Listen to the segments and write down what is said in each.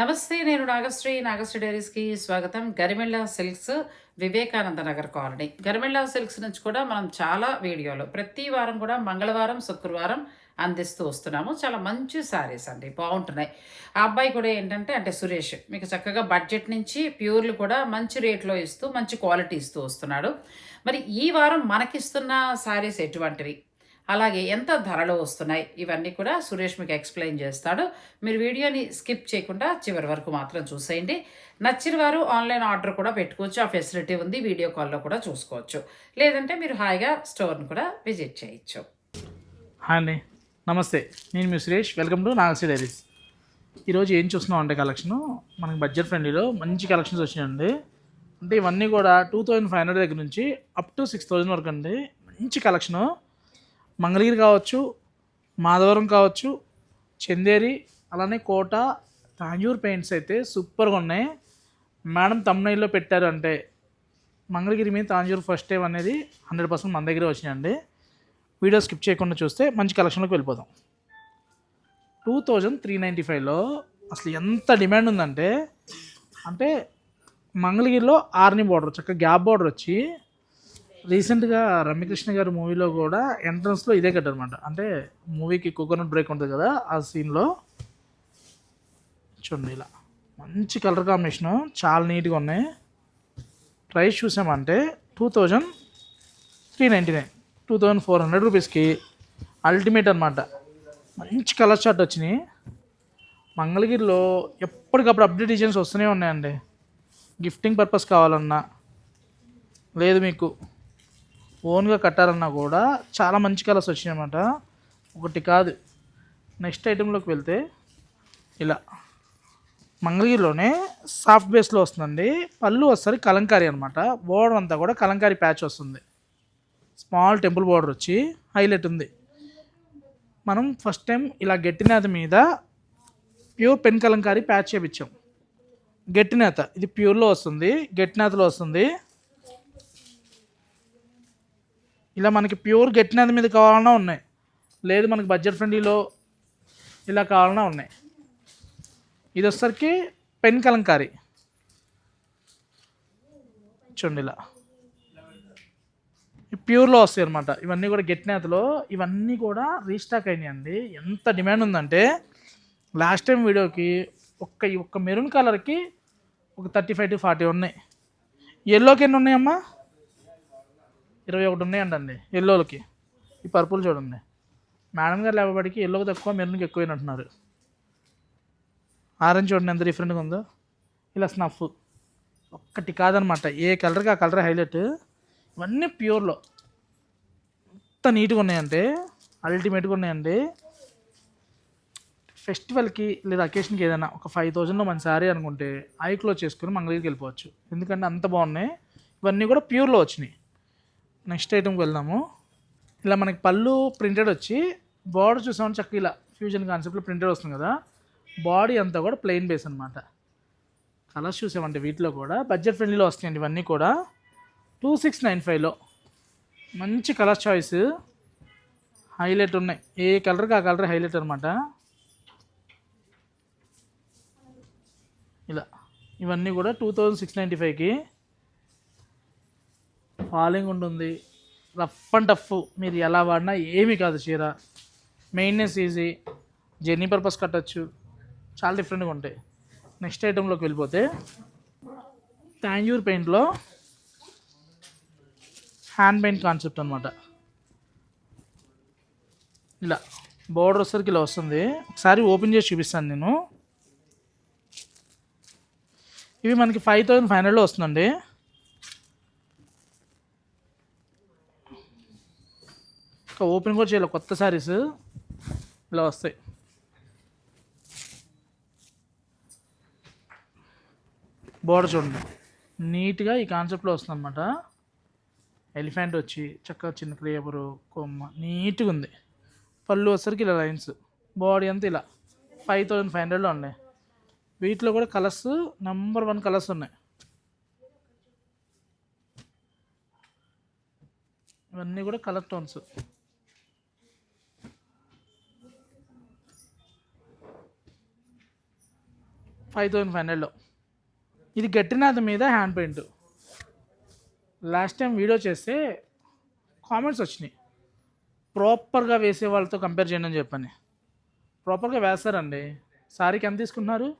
నమస్తే నేను నాగశ్రీ. నాగశ్రీ డైరీస్కి స్వాగతం. Garimella silks Vivekananda Nagar colony. Garimella silks నుంచి కూడా మనం చాలా వీడియోలు ప్రతి వారం కూడా మంగళవారం శుక్రవారం అందిస్తూ వస్తున్నాము. చాలా మంచి శారీస్ అండి. బాగుంటున్నాయి. ఆ అబ్బాయి కూడా ఏంటంటే అంటే సురేష్ మీకు చక్కగా బడ్జెట్ నుంచి ప్యూర్లు కూడా మంచి రేట్లో ఇస్తూ మంచి క్వాలిటీ ఇస్తూ వస్తున్నాడు. మరి ఈ వారం మనకిస్తున్న శారీస్ ఎటువంటివి? అలాగే ఎంత ధరలు వస్తున్నాయి? ఇవన్నీ కూడా సురేష్ మీకు ఎక్స్ప్లెయిన్ చేస్తాడు. మీరు వీడియోని స్కిప్ చేయకుండా చివరి వరకు మాత్రం చూసేయండి. నచ్చిన వారు ఆన్లైన్ ఆర్డర్ కూడా పెట్టుకోవచ్చు. ఆ ఫెసిలిటీ ఉంది. వీడియో కాల్లో కూడా చూసుకోవచ్చు. లేదంటే మీరు హాయిగా స్టోర్ని కూడా విజిట్ చేయొచ్చు. హాయ్ అండి. నమస్తే. నేను మీ Suresh. Welcome to Nagasri diaries. ఈరోజు ఏం చూస్తున్నాం అంటే కలెక్షను? మనకి బడ్జెట్ ఫ్రెండ్లీలో మంచి కలెక్షన్స్ వచ్చినాయండి. అంటే ఇవన్నీ కూడా టూ థౌజండ్ ఫైవ్ హండ్రెడ్ దగ్గర నుంచి అప్ టు సిక్స్ థౌజండ్ వరకు అండి. మంచి కలెక్షను. మంగళగిరి కావచ్చు మాధవరం కావచ్చు చందేరి అలానే కోట తాంజూర్ పెయింట్స్ అయితే సూపర్గా ఉన్నాయి. మేడం తమ్నైల్లో పెట్టారు అంటే మంగళగిరి మీద తాంజూర్ ఫస్ట్ టైం అనేది హండ్రెడ్ పర్సెంట్ మన దగ్గరే వచ్చినాయండి. వీడియో స్కిప్ చేయకుండా చూస్తే మంచి కలెక్షన్లోకి వెళ్ళిపోదాం. టూ థౌజండ్ త్రీ నైంటీ ఫైవ్లో అసలు ఎంత డిమాండ్ ఉందంటే అంటే మంగళగిరిలో ఆర్ని బార్డర్ చక్కగా గ్యాప్ బార్డర్ వచ్చి రీసెంట్గా రమ్యకృష్ణ గారి మూవీలో కూడా ఎంట్రన్స్లో ఇదే కట్టారనమాట అంటే మూవీకి కోకోనట్ బ్రేక్ ఉంటుంది కదా ఆ సీన్లో. చూడండి ఇలా. మంచి కలర్ కాంబినేషను చాలా నీట్గా ఉన్నాయి. ప్రైస్ చూసామంటే two thousand three ninety nine two thousand four hundred రూపీస్కి అల్టిమేట్ అనమాట మంచి కలర్ షార్ట్ వచ్చినాయి. మంగళగిరిలో ఎప్పటికప్పుడు అప్డేట్ డిజైన్స్ వస్తూనే ఉన్నాయండి. గిఫ్టింగ్ పర్పస్ కావాలన్నా. లేదు మీకు. ఓన్గా కట్టాలన్నా కూడా చాలా మంచి కలర్స్ వచ్చినాయన్నమాట. ఒకటి కాదు. నెక్స్ట్ ఐటెంలోకి వెళ్తే ఇలా. మంగళగిరిలోనే సాఫ్ట్ బేస్లో వస్తుందండి. పళ్ళు వస్తుంది కలంకారీ అనమాట బోర్డర్ అంతా కూడా కలంకారీ ప్యాచ్ వస్తుంది. స్మాల్ టెంపుల్ బోర్డర్ వచ్చి హైలైట్ ఉంది. మనం ఫస్ట్ టైం ఇలా గట్టినేత మీద ప్యూర్ పెన్ కలంకారీ ప్యాచ్ చేపించాం. గట్టినేత ఇది ప్యూర్లో వస్తుంది. గట్టినేతలో వస్తుంది. ఇలా మనకి ప్యూర్ గట్టినది మీద కావాలన్నా ఉన్నాయి. లేదు మనకి బడ్జెట్ ఫ్రెండ్లీలో ఇలా కావాలన్నా ఉన్నాయి. ఇది వచ్చేసరికి పెన్ కలంకారీ. చూడండి ఇలా. ప్యూర్లో వస్తాయి అనమాట ఇవన్నీ కూడా గెట్నేతలో ఇవన్నీ కూడా రీస్టాక్ అయినాయండి. ఎంత డిమాండ్ ఉందంటే లాస్ట్ టైం వీడియోకి ఒక్క ఒక్క మెరూన్ కలర్కి ఒక థర్టీ ఫైవ్ టు ఫార్టీ ఉన్నాయి. ఎల్లోకి ఎన్ని ఉన్నాయమ్మా? ఇరవై ఒకటి ఉన్నాయండి ఎల్లోలకి ఈ పర్పుల్ చూడండి. మేడం గారు లేవబడికి ఎల్లోకి తక్కువ మెరూన్కి ఎక్కువైనట్టున్నారు. ఆరెంజ్ చూడండి ఎంత డిఫరెంట్గా ఉందో. ఇలా స్నఫ్ ఒక్కటి కాదనమాట. ఏ కలర్కి ఆ కలర్ హైలైట్ ఇవన్నీ ప్యూర్లో ఎంత నీట్గా ఉన్నాయంటే అల్టిమేట్గా ఉన్నాయండి. ఫెస్టివల్కి లేదా అకేషన్కి ఏదైనా ఒక ఫైవ్ థౌజండ్లో మన శారీ అనుకుంటే ఐక్లో చేసుకుని మంగళగిరికి వెళ్ళిపోవచ్చు. ఎందుకంటే అంత బాగున్నాయి. ఇవన్నీ కూడా ప్యూర్లో వచ్చినాయి. నెక్స్ట్ ఐటమ్కి వెళ్దాము. ఇలా మనకి పళ్ళు ప్రింటెడ్ వచ్చి బార్డర్ చూసామని చక్క ఇలా ఫ్యూజన్ కాన్సెప్ట్లో ప్రింటెడ్ వస్తుంది కదా? బాడీ అంతా కూడా ప్లెయిన్ బేస్ అనమాట కలర్స్ చూసామంటే వీటిలో కూడా బడ్జెట్ ఫ్రెండ్లీలో వస్తాయండి ఇవన్నీ కూడా. టూ సిక్స్ నైన్ ఫైవ్లో మంచి కలర్ చాయిస్ హైలైట్ ఉన్నాయి. ఏ కలర్కి ఆ కలర్ హైలైట్ అనమాట ఇలా. ఇవన్నీ కూడా టూ థౌజండ్ సిక్స్ నైంటీ ఫైవ్కి ఫాలింగ్ ఉంటుంది. రఫ్ అండ్ టఫ్ మీరు ఎలా వాడినా ఏమీ కాదు చీర. మెయింటెనెన్స్ ఈజీ జర్నీ పర్పస్ కట్టచ్చు. చాలా డిఫరెంట్గా ఉంటాయి. నెక్స్ట్ ఐటెంలోకి వెళ్ళిపోతే తాంజూర్ పెయింట్లో హ్యాండ్ పెయింట్ కాన్సెప్ట్ అనమాట ఇలా బోర్డర్ వచ్చరికి ఇలా వస్తుంది. ఒకసారి ఓపెన్ చేసి చూపిస్తాను నేను. ఇవి మనకి ఫైవ్ థౌజండ్ ఫైవ్ హండ్రెడ్లో వస్తుందండి. ఇంకా ఓపెన్ కూడా చేయాలి కొత్త శారీస్ ఇలా వస్తాయి. బోర్డర్ చూడండి. నీట్గా ఈ కాన్సెప్ట్లో వస్తుంది అనమాట ఎలిఫెంట్ వచ్చి చక్కగా చిన్న క్లేబరు కొమ్మ నీట్గా ఉంది. పళ్ళు వచ్చరికి ఇలా లైన్స్ బాడీ అంతా ఇలా. ఫైవ్ థౌజండ్ ఫైవ్ హండ్రెడ్లో ఉన్నాయి. వీటిలో కూడా కలర్స్ నెంబర్ వన్ కలర్స్ ఉన్నాయి. ఇవన్నీ కూడా colour tones five thousand five హండ్రెడ్లో ఇది గట్టినాథ మీద hand paint last time video చేస్తే కామెంట్స్ వచ్చినాయి. ప్రాపర్గా వేసే వాళ్ళతో కంపేర్ చేయండి అని చెప్పని. ప్రాపర్గా వేస్తారండి. సారీకి ఎంత తీసుకుంటున్నారు?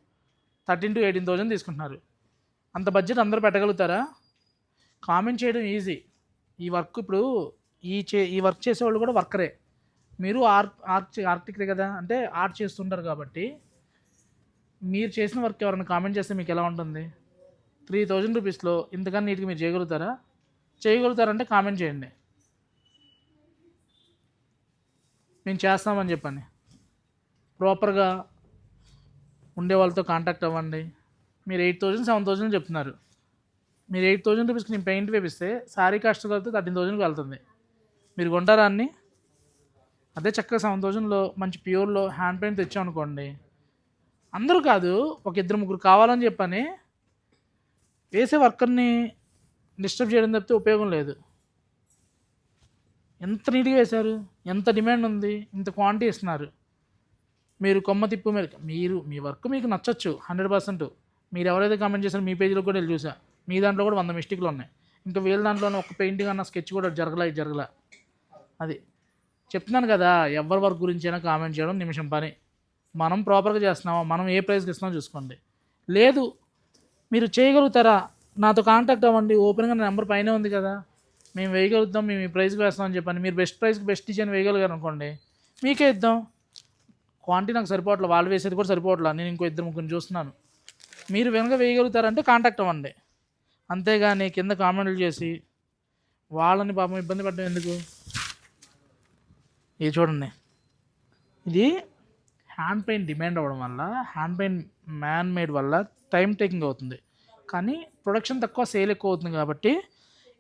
థర్టీన్ టు ఎయిటీన్ థౌజండ్ తీసుకుంటున్నారు. అంత బడ్జెట్ అందరూ పెట్టగలుగుతారా? కామెంట్ చేయడం ఈజీ. ఈ వర్క్ ఇప్పుడు ఈ చే ఈ వర్క్ చేసేవాళ్ళు కూడా వర్కరే. మీరు ఆర్ట్ ఆర్ట్ ఆర్టిక్టే కదా? అంటే ఆర్ట్ చేస్తుంటారు కాబట్టి మీరు చేసిన వర్క్ ఎవరైనా కామెంట్ చేస్తే మీకు ఎలా ఉంటుంది? త్రీ థౌజండ్ రూపీస్లో ఇంతకన్నా నీటికి మీరు చేయగలుగుతారా? చేయగలుగుతారంటే కామెంట్ చేయండి. మేము చేస్తామని చెప్పండి. ప్రాపర్గా ఉండే వాళ్ళతో కాంటాక్ట్ అవ్వండి. మీరు ఎయిట్ థౌజండ్ సెవెన్ థౌజండ్ చెప్తున్నారు. మీరు ఎయిట్ థౌజండ్ రూపీస్కి నేను పెయింట్ వేపిస్తే శారీ కాస్ట్ కలిపితే థర్టీన్ థౌజండ్కి వెళ్తుంది. మీరు కొంటారా అన్నీ? అదే చక్కగా సెవెన్ థౌజండ్లో మంచి ప్యూర్లో హ్యాండ్ పెయింట్ తెచ్చామనుకోండి అందరూ కాదు ఒక ఇద్దరు ముగ్గురు కావాలని చెప్పని వేసే వర్కర్ని డిస్టర్బ్ చేయడం తప్పితే ఉపయోగం లేదు. ఎంత నీట్గా వేశారు ఎంత డిమాండ్ ఉంది ఇంత క్వాంటిటీ ఇస్తున్నారు. మీరు కొమ్మ తిప్పు మీరు మీరు మీ వర్క్ మీకు నచ్చచ్చు హండ్రెడ్ పర్సెంట్. మీరు ఎవరైతే కామెంట్ చేశారో మీ పేజీలో కూడా వెళ్ళి చూసా. మీ దాంట్లో కూడా వంద మిస్టేక్లు ఉన్నాయి. ఇంకా వీళ్ళ దాంట్లోనే ఒక పెయింటింగ్ అన్న స్కెచ్ కూడా జరగలే జరగలే. అది. చెప్తున్నాను కదా ఎవరి వర్క్ గురించి అయినా కామెంట్ చేయడం నిమిషం పని. మనం ప్రాపర్గా చేస్తున్నామా? మనం ఏ ప్రైస్కి ఇస్తున్నామో చూసుకోండి. లేదు మీరు చేయగలుగుతారా? నాతో కాంటాక్ట్ అవ్వండి. ఓపెన్గా నా నెంబర్ పైనే ఉంది కదా. మేము వేయగలుగుతాం మేము ఈ ప్రైస్కి వేస్తామని చెప్పండి. మీరు బెస్ట్ ప్రైస్కి బెస్ట్ డిజైన్ వేయగలిగారు అనుకోండి మీకే ఇద్దాం. క్వాంటిటీ నాకు సరిపోవట్లే. వాళ్ళు వేసేది కూడా సరిపోవట్లే. నేను ఇంకో ఇద్దరు ముగ్గురు చూస్తున్నాను. మీరు వెనక వేయగలుగుతారంటే కాంటాక్ట్ అవ్వండి. అంతేగాని కింద కామెంట్లు చేసి వాళ్ళని పాపం ఇబ్బంది పడడం ఎందుకు? ఇది చూడండి. ఇది హ్యాండ్ పెయింట్ డిమాండ్ అవ్వడం వల్ల హ్యాండ్ పెయింట్ మ్యాన్ మేడ్ వల్ల టైం టేకింగ్ అవుతుంది. కానీ ప్రొడక్షన్ తక్కువ సేల్ ఎక్కువ అవుతుంది కాబట్టి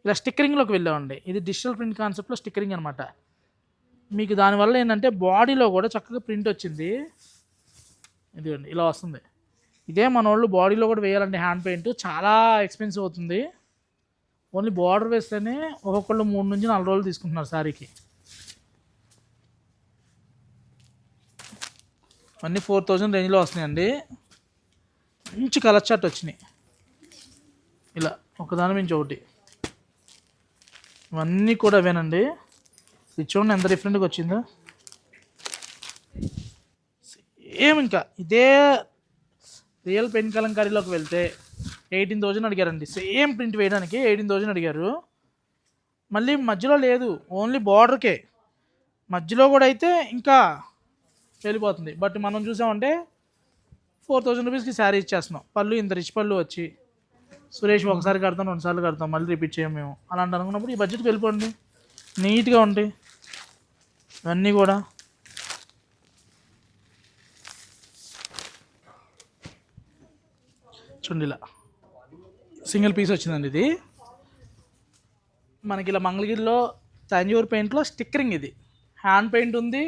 ఇలా స్టిక్కరింగ్లోకి వెళ్ళామండి. ఇది డిజిటల్ ప్రింట్ కాన్సెప్ట్లో స్టిక్కరింగ్ అనమాట మీకు దానివల్ల ఏంటంటే బాడీలో కూడా చక్కగా ప్రింట్ వచ్చింది. ఇదిగోండి ఇలా వస్తుంది. ఇదే మన వాళ్ళు బాడీలో కూడా వేయాలండి హ్యాండ్ పెయింట్ చాలా ఎక్స్పెన్సివ్ అవుతుంది. ఓన్లీ బార్డర్ వేస్తేనే ఒక్కొక్కళ్ళు మూడు నుంచి నాలుగు రోజులు తీసుకుంటున్నారు శారీకి అన్నీ ఫోర్ థౌజండ్ రేంజ్లో వస్తున్నాయండి. మంచి కలర్ చార్ట్ వచ్చినాయి. ఇలా ఒకదాని మించి ఒకటి. ఇవన్నీ కూడా అవేనండి. ఇది చూడండి ఎంత డిఫరెంట్గా వచ్చిందో. సేమ్ ఇంకా ఇదే రియల్ పెన్ కలంకారీలోకి వెళ్తే ఎయిటీన్ థౌజండ్ అడిగారండి. సేమ్ ప్రింట్ వేయడానికి ఎయిటీన్ థౌజండ్ అడిగారు. మళ్ళీ మధ్యలో లేదు ఓన్లీ బార్డర్కే. మధ్యలో కూడా అయితే ఇంకా వెళ్ళిపోతుంది. బట్ మనం చూసామంటే ఫోర్ థౌజండ్ రూపీస్కి శారీ ఇచ్చేస్తున్నాం. పళ్ళు ఇంత రిచ్ పళ్ళు వచ్చి సురేష్ ఒకసారి కడతాం రెండుసార్లు కడతాం మళ్ళీ రిపీట్ చేయం మేము. అలాంటి అనుకున్నప్పుడు ఈ బడ్జెట్కి వెళ్ళిపోండి. నీట్గా ఉంటాయి ఇవన్నీ కూడా. చుండిలా సింగిల్ పీస్ వచ్చిందండి ఇది. మనకి ఇలా మంగళగిరిలో తంజూరు పెయింట్లో స్టిక్కరింగ్ ఇది. హ్యాండ్ పెయింట్ ఉంది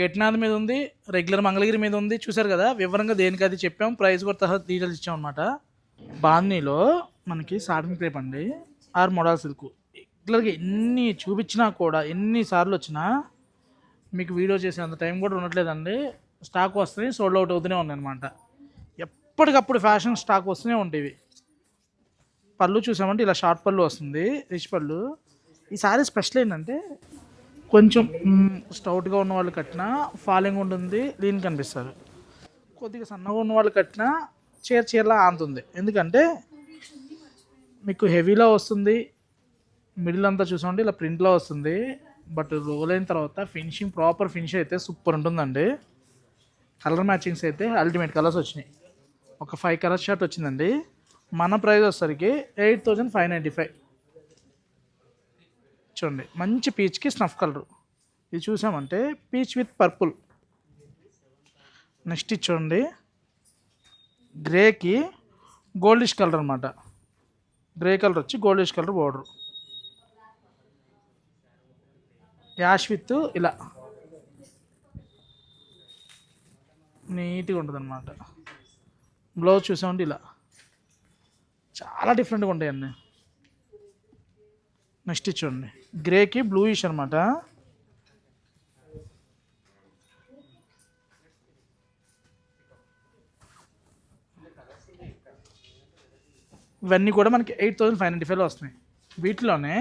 గట్నాథ్ మీద ఉంది రెగ్యులర్ మంగళగిరి మీద ఉంది. చూసారు కదా వివరంగా దేనికి అది చెప్పాం ప్రైస్ కూడా తహా డీటెయిల్స్ ఇచ్చాం అనమాట బాందీలో మనకి సాటిన్ క్రేప్ అండి ఆర్ మోడల్ సిల్క్. రెగ్యులర్గా ఎన్ని చూపించినా కూడా ఎన్నిసార్లు వచ్చినా మీకు వీడియో చేసే అంత టైం కూడా ఉండట్లేదండి. స్టాక్ వస్తుంది సోల్డ్ అవుట్ అవుతూనే ఉన్నాయి అనమాట ఎప్పటికప్పుడు ఫ్యాషన్ స్టాక్ వస్తూనే ఉంటాయి పళ్ళు చూసామంటే ఇలా షార్ట్ పళ్ళు వస్తుంది రిచ్ పళ్ళు. ఈ సారీ స్పెషల్ ఏంటంటే కొంచెం స్టౌట్గా ఉన్న వాళ్ళు కట్టినా ఫాలింగ్ ఉంటుంది లీన్ కనిపిస్తారు. కొద్దిగా సన్నగా ఉన్న వాళ్ళు కట్టినా చీర చీరలా ఆంతుంది ఎందుకంటే మీకు హెవీలో వస్తుంది మిడిల్ అంతా చూసామంటే ఇలా ప్రింట్లో వస్తుంది బట్ రోల్ అయిన తర్వాత ఫినిషింగ్ ప్రాపర్ ఫినిష్ అయితే సూపర్ ఉంటుందండి. కలర్ మ్యాచింగ్స్ అయితే అల్టిమేట్ కలర్స్ వచ్చినాయి. ఒక ఫైవ్ కలర్ షర్ట్ వచ్చిందండి. మన ప్రైస్ వచ్చేసరికి eight thousand five ninety five. చూడండి మంచి పీచ్కి స్నఫ్ కలర్. ఇది చూసామంటే పీచ్ విత్ పర్పుల్. నెక్స్ట్ చూడండి. గ్రేకి గోల్డిష్ కలర్ అనమాట గ్రే కలర్ వచ్చి goldish colour border. Ash with ఇలా. నీట్గా ఉంటుంది అనమాట బ్లౌజ్ చూసామంటే ఇలా. చాలా డిఫరెంట్గా ఉంటాయండి నెక్స్ట్ చూడండి. గ్రేకి బ్లూయిష్ అనమాట ఇవన్నీ కూడా మనకి ఎయిట్ థౌసండ్ ఫైవ్ నైంటీ ఫైవ్లో వస్తున్నాయి. వీటిలోనే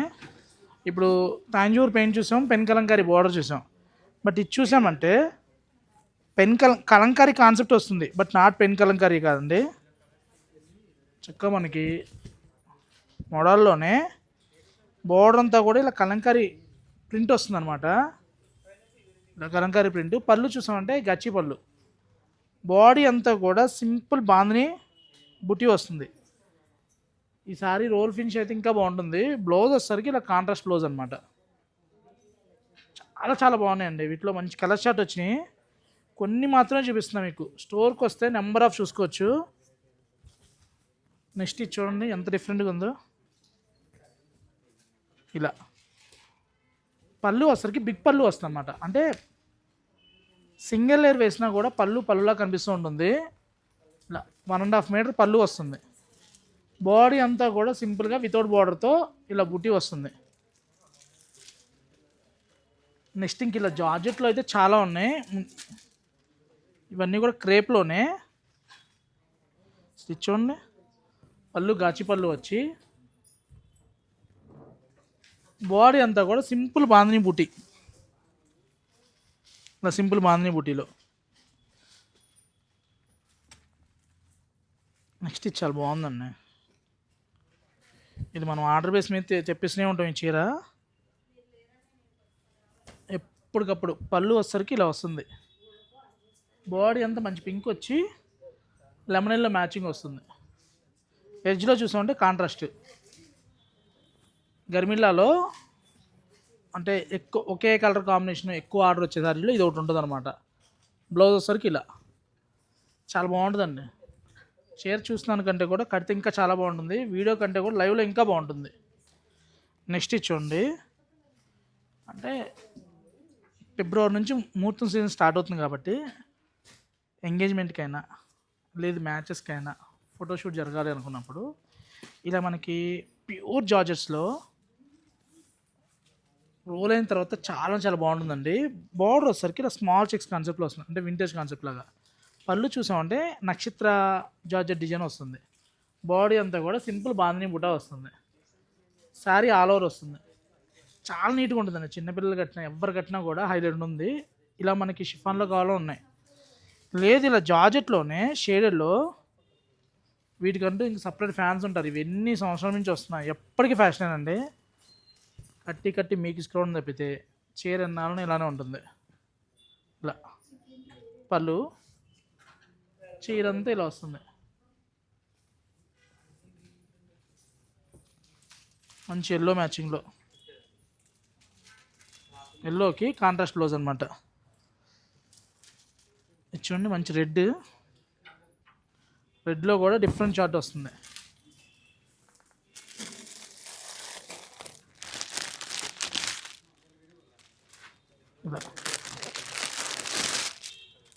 ఇప్పుడు తాంజూర్ పెయింట్ చూసాం పెన్ కలంకారీ బోర్డర్ చూసాం. బట్ ఇది చూసామంటే పెన్ కలం కలంకారీ కాన్సెప్ట్ వస్తుంది. బట్ నాట్ పెన్ కలంకారీ కాదండి. చక్కగా మనకి మోడల్లోనే బోర్డర్ అంతా కూడా ఇలా కలంకారీ ప్రింట్ వస్తుంది అనమాట ఇలా కలంకారీ ప్రింట్. పళ్ళు చూసామంటే గచ్చి పళ్ళు. బాడీ అంతా కూడా సింపుల్ బాందని బుట్టి వస్తుంది. ఈ సారీ రోల్ ఫినిష్ అయితే ఇంకా బాగుంటుంది. బ్లౌజ్ వచ్చేసరికి ఇలా కాంట్రాస్ట్ బ్లౌజ్ అనమాట చాలా చాలా బాగున్నాయండి. వీటిలో మంచి కలర్ షాట్ వచ్చినాయి. కొన్ని మాత్రమే చూపిస్తున్నాం మీకు. స్టోర్కి వస్తే నెంబర్ ఆఫ్ చూసుకోవచ్చు. నెక్స్ట్ ఇది చూడండి ఎంత డిఫరెంట్గా ఉందో. ఇలా. పళ్ళు వచ్చరికి బిగ్ పళ్ళు వస్తుంది అన్నమాట అంటే సింగిల్ లేయర్ వేసినా కూడా పళ్ళు పళ్ళులా కనిపిస్తూ ఉంటుంది. ఇలా వన్ అండ్ హాఫ్ మీటర్ పళ్ళు వస్తుంది. బాడీ అంతా కూడా సింపుల్గా వితౌట్ బార్డర్తో ఇలా బుట్టి వస్తుంది. నెక్స్ట్ ఇంక ఇలా జార్జెట్లో అయితే చాలా ఉన్నాయి. ఇవన్నీ కూడా క్రేప్లోనే స్టిచ్ చూడండి. పళ్ళు గాచి పళ్ళు వచ్చి. బాడీ అంతా కూడా సింపుల్ బాందని బుట్టి ఇలా సింపుల్ బాందని బుట్టిలో నెక్స్ట్ ఇది చాలా బాగుందండి ఇది మనం ఆర్డర్ బేస్ మీద తెప్పిస్తూనే ఉంటాం ఈ చీర. ఎప్పటికప్పుడు పళ్ళు వచ్చేసరికి ఇలా వస్తుంది. బాడీ అంతా మంచి పింక్ వచ్చి లెమన్ ఎల్లో మ్యాచింగ్ వస్తుంది. ఎడ్జ్లో చూసామంటే కాంట్రాస్ట్. గర్మిల్లాలో అంటే ఎక్కువ ఒకే కలర్ కాంబినేషన్ ఎక్కువ ఆర్డర్ వచ్చే సారీలో ఇది ఒకటి ఉంటుంది అనమాట బ్లౌజ్ వచ్చేసరికి ఇలా. చాలా బాగుంటుందండి. చీర చూస్తున్నాను కంటే కూడా కడితే ఇంకా చాలా బాగుంటుంది. వీడియో కంటే కూడా లైవ్లో ఇంకా బాగుంటుంది. నెక్స్ట్ ఇచ్చోండి అంటే ఫిబ్రవరి నుంచి ముహూర్తం సీజన్ స్టార్ట్ అవుతుంది కాబట్టి ఎంగేజ్మెంట్కైనా లేదు మ్యాచెస్కైనా ఫోటోషూట్ జరగాలి అనుకున్నప్పుడు ఇలా మనకి ప్యూర్ జార్జెస్లో రోల్ అయిన తర్వాత చాలా చాలా బాగుంటుందండి. బార్డర్ వచ్చేసరికి ఇలా స్మాల్ చెక్స్ కాన్సెప్ట్లో వస్తుంది. అంటే వింటేజ్ కాన్సెప్ట్ లాగా. పళ్ళు చూసామంటే నక్షత్ర జార్జెట్ డిజైన్ వస్తుంది. బాడీ అంతా కూడా సింపుల్ బాందిని బుటా వస్తుంది. శారీ ఆల్ ఓవర్ వస్తుంది. చాలా నీట్గా ఉంటుందండి. చిన్నపిల్లలు కట్టినా ఎవరు కట్టినా కూడా హైలైట్ ఉంది. ఇలా మనకి షిఫాన్లో కావాలో ఉన్నాయి. లేదు ఇలా జార్జెట్లోనే షేడెడ్లో వీటికంటూ ఇంక సపరేట్ ఫ్యాన్స్ ఉంటారు. ఇవి ఎన్ని సంవత్సరాల నుంచి వస్తున్నాయి. ఎప్పటికీ ఫ్యాషన్ అండి. అట్టి కట్టి మీకు ఇసుకోవడం తప్పితే చీర ఎన్నాళ్ళని ఇలానే ఉంటుంది. ఇలా. పళ్ళు. చీర అంతా ఇలా వస్తుంది. మంచి ఎల్లో మ్యాచింగ్లో ఎల్లోకి కాంట్రాస్ట్ బ్లౌజ్ అనమాట చూడండి మంచి రెడ్ రెడ్లో కూడా డిఫరెంట్ షార్ట్ వస్తుంది. ఇలా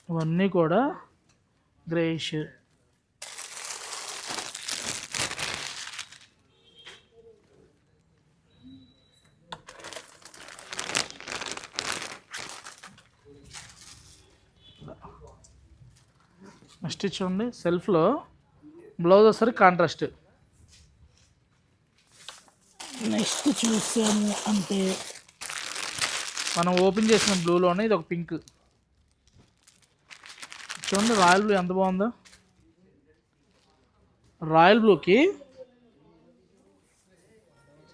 ఇవన్నీ కూడా గ్రేష్ నెక్స్ట్ చూడండి సెల్ఫ్లో బ్లౌజ్ వస్తారు కాంట్రాస్ట్ నెక్స్ట్ చూసాము అంటే మనం ఓపెన్ చేసిన బ్లూలోనే ఇది ఒక పింక్. చూడండి రాయల్ బ్లూ ఎంత బాగుందో. రాయల్ బ్లూకి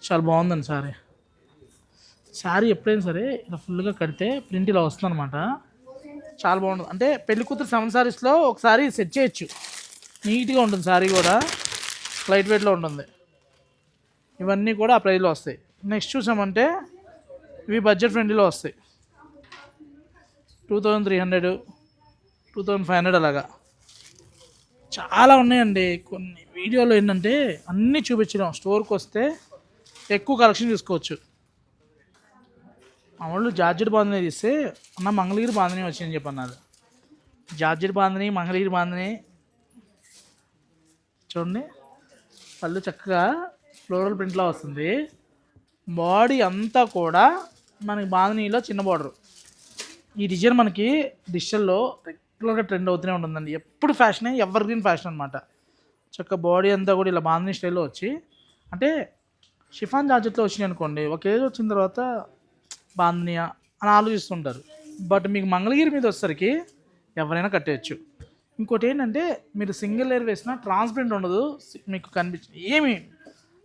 చాలా బాగుందండి సారీ. శారీ ఎప్పుడైనా సరే ఇలా ఫుల్గా కడితే ప్రింట్ ఇలా వస్తుందన్నమాట. చాలా బాగుంటుంది. అంటే పెళ్ళి కూతురు సెవెన్ సారీస్లో ఒకసారి సెట్ చేయొచ్చు. నీట్గా ఉంటుంది శారీ కూడా. లైట్ వెయిట్లో ఉంటుంది. ఇవన్నీ కూడా ఆ ప్రైస్లో వస్తాయి. నెక్స్ట్ చూసామంటే ఇవి బడ్జెట్ ఫ్రెండ్లీలో వస్తాయి. Two thousand three hundred two thousand five hundred అలాగా. చాలా ఉన్నాయండి కొన్ని. వీడియోలో ఏంటంటే అన్నీ చూపించడం స్టోర్కి వస్తే ఎక్కువ కలెక్షన్ తీసుకోవచ్చు. మా వాళ్ళు జార్జెట్ బాంధని తీస్తే అన్న మంగళగిరి బాంధని వచ్చిందని చెప్పి అన్నారు జార్జెట్ బాంధని మంగళగిరి బాంధని చూడండి. పళ్ళు చక్కగా ఫ్లోరల్ ప్రింట్లో వస్తుంది. బాడీ అంతా కూడా మనకి బాంధనీలో చిన్న బార్డర్ ఈ డిజైన్ మనకి డిజిటల్లో రెగ్యులర్గా ట్రెండ్ అవుతూనే ఉంటుందండి. ఎప్పుడు ఫ్యాషనే ఎవర్ గ్రీన్ ఫ్యాషన్ అనమాట చక్క బాడీ అంతా కూడా ఇలా బాంధనీ స్టైల్లో వచ్చి అంటే షిఫాన్ జార్జెట్లో వచ్చినాయి అనుకోండి ఒక ఏజ్ వచ్చిన తర్వాత బాంధనియా అని ఆలోచిస్తుంటారు. బట్ మీకు మంగళగిరి మీద వచ్చేసరికి ఎవరైనా కట్టేయచ్చు. ఇంకోటి ఏంటంటే మీరు సింగిల్ లేయర్ వేసినా ట్రాన్స్పరెంట్ ఉండదు మీకు కనిపించ ఏమి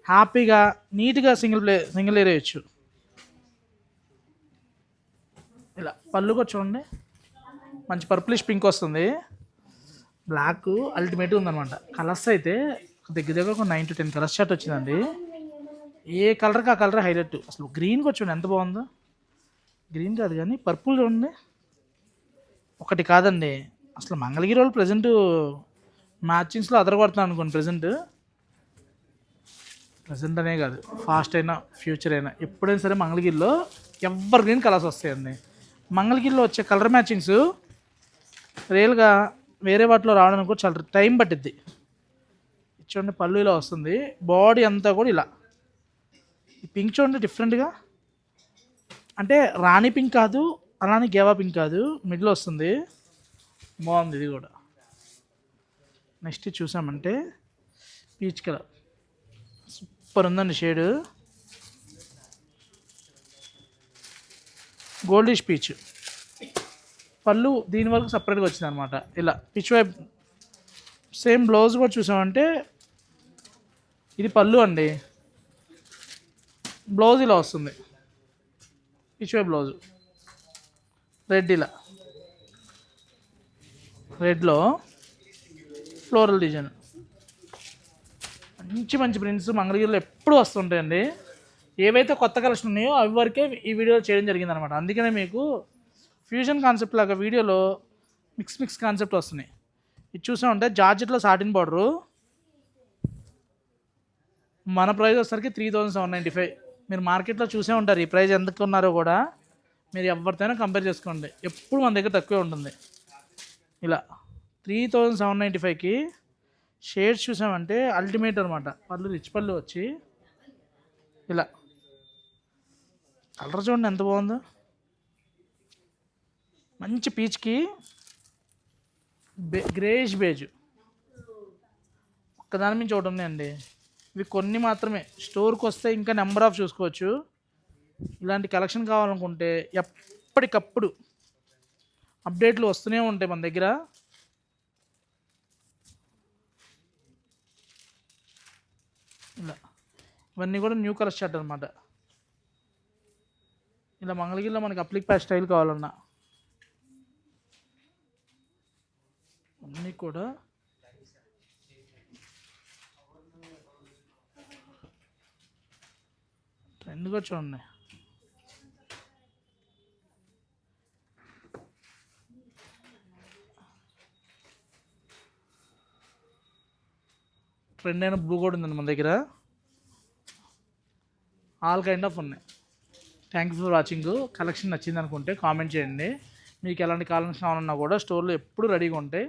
హ్యాపీగా నీట్గా సింగిల్ ప్లే సింగిల్ ఏరియా వేయచ్చు ఇలా పళ్ళు కూడా చూడండి. మంచి పర్పులిష్ పింక్ వస్తుంది. బ్లాక్ అల్టిమేట్ ఉందనమాట కలర్స్ అయితే దగ్గర దగ్గర ఒక nine to ten colours shirt వచ్చిందండి. ఏ కలర్కి ఆ కలర్ హైలైట్? అసలు గ్రీన్కి వచ్చి ఎంత బాగుందో. గ్రీన్ కాదు కానీ పర్పుల్ చూడండి. ఒకటి కాదండి. అసలు మంగళగిరి వాళ్ళు ప్రజెంట్ మ్యాచింగ్స్లో అదరగొడుతున్నాను అనుకోండి ప్రజెంట్. ప్రజెంట్ అనే కాదు. ఫాస్ట్ అయినా ఫ్యూచర్ అయినా ఎప్పుడైనా సరే మంగళగిరిలో ఎవర్ గ్రీన్ కలర్స్ వస్తాయండి. మంగళగిరిలో వచ్చే కలర్ మ్యాచింగ్స్ రియల్గా వేరే వాటిలో రావడానికి కూడా చాలా టైం పట్టిద్ది. చూడండి పళ్ళు ఇలా వస్తుంది. బాడీ అంతా కూడా ఇలా. ఈ పింక్ చూడండి డిఫరెంట్గా అంటే రాణి పింక్ కాదు అలానే గేవా పింక్ కాదు. మిడిల్ వస్తుంది. బాగుంది ఇది కూడా. నెక్స్ట్ చూసామంటే పీచ్ కలర్ సూపర్ ఉందండి షేడ్. Goldish peach. పళ్ళు దీని వరకు సపరేట్గా వచ్చింది అనమాట ఇలా పిచ్ వైప్ సేమ్ బ్లౌజ్ కూడా చూసామంటే ఇది పళ్ళు అండి. బ్లౌజ్ ఇలా వస్తుంది. Pitch wipe blouse. రెడ్ ఇలా. రెడ్లో ఫ్లోరల్ డిజైన్. మంచి మంచి ప్రింట్స్ మంగళగిరిలో ఎప్పుడు వస్తుంటాయండి. ఏవైతే కొత్త కలెక్షన్ ఉన్నాయో అవి వరకే ఈ వీడియో చేయడం జరిగింది అనమాట అందుకనే మీకు ఫ్యూజన్ కాన్సెప్ట్ లాగా వీడియోలో మిక్స్ మిక్స్ కాన్సెప్ట్ వస్తున్నాయి. ఇది చూసా ఉంటే జార్జెట్లో సాటిన్ బార్డరు మన ప్రైస్ వచ్చేసరికి three thousand seven ninety five మీరు మార్కెట్లో చూసే ఉంటారు ఈ ప్రైస్ ఎందుకు ఉన్నారో కూడా. మీరు ఎవరితోనైనా కంపేర్ చేసుకోండి. ఎప్పుడు మన దగ్గర తక్కువే ఉంటుంది. ఇలా త్రీ థౌజండ్ సెవెన్ నైంటీ ఫైవ్కి షేడ్స్ చూసామంటే అల్టిమేట్ అనమాట పళ్ళు రిచ్ పళ్ళు వచ్చి ఇలా. కలర్ చూడండి ఎంత బాగుందో. మంచి పీచ్కి బే గ్రేష్ బేజ్ ఒక్కదాని మించి ఒకటి ఉన్నాయండి. ఇవి కొన్ని మాత్రమే. స్టోర్కి వస్తే ఇంకా నెంబర్ ఆఫ్ చూసుకోవచ్చు. ఇలాంటి కలెక్షన్ కావాలనుకుంటే ఎప్పటికప్పుడు అప్డేట్లు వస్తూనే ఉంటాయి మన దగ్గర ఇలా ఇవన్నీ కూడా న్యూ కలర్ షర్ట్ అనమాట ఇలా మంగళగిరిలో మనకి అప్లిక్ ప్యాచ్ స్టైల్ కావాలన్నా. అన్నీ కూడా ట్రెండ్గా చూడండి. ట్రెండ్ అయిన బ్లూ కూడా ఉందండి మన దగ్గర. ఆల్ కైండ్ ఆఫ్ ఉన్నాయి. Thank you for watching collection నచ్చింది అనుకుంటే కామెంట్ చేయండి. మీకు ఎలాంటి కలెక్షన్ ఉన్నా కూడా స్టోర్లో ఎప్పుడు రెడీగా ఉంటాయి